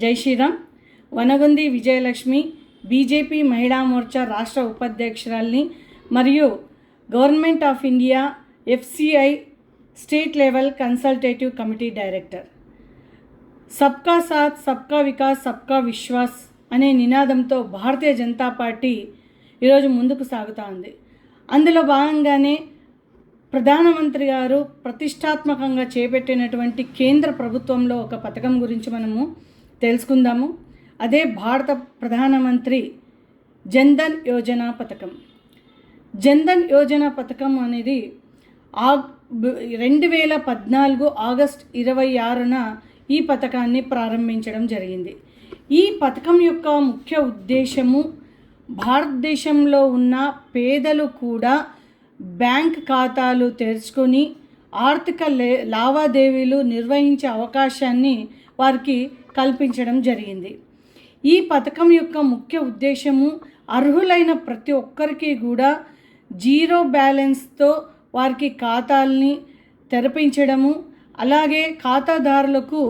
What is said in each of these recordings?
జై శ్రీరామ్. వనగుంది విజయలక్ష్మి బీజేపీ మహిళా మోర్చా రాష్ట్ర ఉపాధ్యక్షురాల్ని మరియు government of India FCI state level consultative committee director. సబ్కా సాత్ సబ్కా వికాస్ సబ్కా విశ్వాస్ అనే నినాదంతో భారతీయ జనతా పార్టీ ఈరోజు ముందుకు సాగుతూ ఉంది. అందులో భాగంగానే ప్రధానమంత్రి గారు ప్రతిష్టాత్మకంగా చేపట్టినటువంటి కేంద్ర ప్రభుత్వంలో ఒక పథకం గురించి మనము తెలుసుకుందాము. అదే భారత ప్రధానమంత్రి జన్ధన్ యోజన పథకం. జన్ధన్ యోజన పథకం అనేది ఆ రెండు వేల పద్నాలుగు ఆగస్ట్ ఇరవై ఆరున ఈ పథకాన్ని ప్రారంభించడం జరిగింది. ఈ పథకం యొక్క ముఖ్య ఉద్దేశము భారతదేశంలో ఉన్న పేదలు కూడా బ్యాంక్ ఖాతాలు తెరుచుకొని ఆర్థిక లే లావాదేవీలు నిర్వహించే అవకాశాన్ని వారికి కల్పించడం జరిగింది. ఈ పథకం యొక్క ముఖ్య ఉద్దేశము అర్హులైన ప్రతి ఒక్కరికి కూడా జీరో బ్యాలెన్స్తో వారికి ఖాతాల్ని తెరపించడము అలాగే ఖాతాదారులకు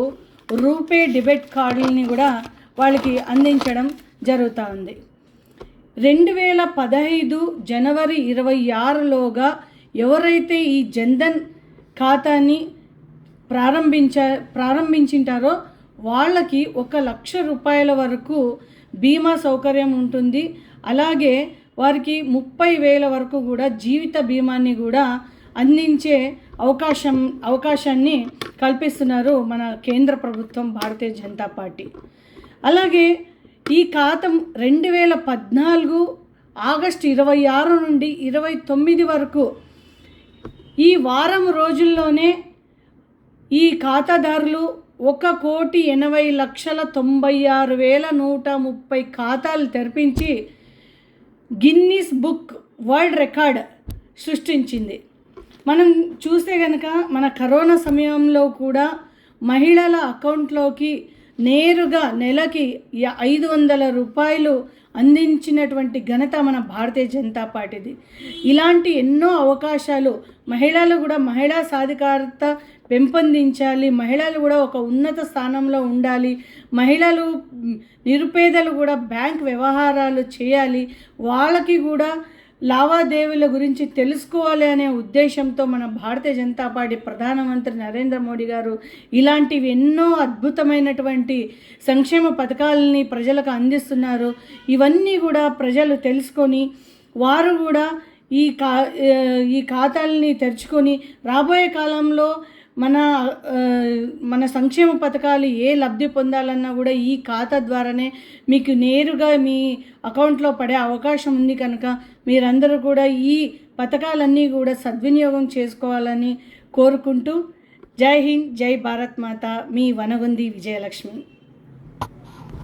రూపే డెబిట్ కార్డులని కూడా వాళ్ళకి అందించడం జరుగుతూ ఉంది. రెండు వేల పదహైదు జనవరి ఇరవై ఆరులోగా ఎవరైతే ఈ జన్ధన్ ఖాతాని ప్రారంభించ ప్రారంభించింటారో వాళ్ళకి ఒక లక్ష రూపాయల వరకు బీమా సౌకర్యం ఉంటుంది. అలాగే వారికి ముప్పై వేల వరకు కూడా జీవిత బీమాని కూడా అందించే అవకాశం అవకాశాన్ని కల్పిస్తున్నారు మన కేంద్ర ప్రభుత్వం భారతీయ జనతా పార్టీ. అలాగే ఈ ఖాతం రెండు వేల పద్నాలుగు ఆగస్టు ఇరవై ఆరు నుండి ఇరవై తొమ్మిది వరకు ఈ వారం రోజుల్లోనే ఈ ఖాతాదారులు ఒక కోటి ఎనభై లక్షల తొంభై ఆరు వేల నూట ముప్పై ఖాతాలు తెరిపించి గిన్నీస్ బుక్ వరల్డ్ రికార్డ్ సృష్టించింది. మనం చూస్తే కనుక మన కరోనా సమయంలో కూడా మహిళల అకౌంట్లోకి నేరుగా నెలకి ఐదు వందల రూపాయలు అందించినటువంటి ఘనత మన భారతీయ జనతా పార్టీది. ఇలాంటి ఎన్నో అవకాశాలు మహిళలు కూడా మహిళా సాధికారత పెంపొందించాలి మహిళలు కూడా ఒక ఉన్నత స్థానంలో ఉండాలి మహిళలు నిరుపేదలు కూడా బ్యాంక్ వ్యవహారాలు చేయాలి వాళ్ళకి కూడా లావాదేవీల గురించి తెలుసుకోవాలి అనే ఉద్దేశంతో మన భారతీయ జనతా పార్టీ ప్రధానమంత్రి నరేంద్ర మోడీ గారు ఇలాంటివి ఎన్నో అద్భుతమైనటువంటి సంక్షేమ పథకాలని ప్రజలకు అందిస్తున్నారు. ఇవన్నీ కూడా ప్రజలు తెలుసుకొని వారు కూడా ఈ కా ఈ ఖాతాలని తెరుచుకొని రాబోయే కాలంలో మన మన సంక్షేమ పథకాలు ఏ లబ్ధి పొందాలన్నా కూడా ఈ ఖాతా ద్వారానే మీకు నేరుగా మీ అకౌంట్లో పడే అవకాశం ఉంది కనుక మీరందరూ కూడా ఈ పథకాలన్నీ కూడా సద్వినియోగం చేసుకోవాలని కోరుకుంటూ జై హింద్ జై భారత్ మాత. మీ వనగుంది విజయలక్ష్మి.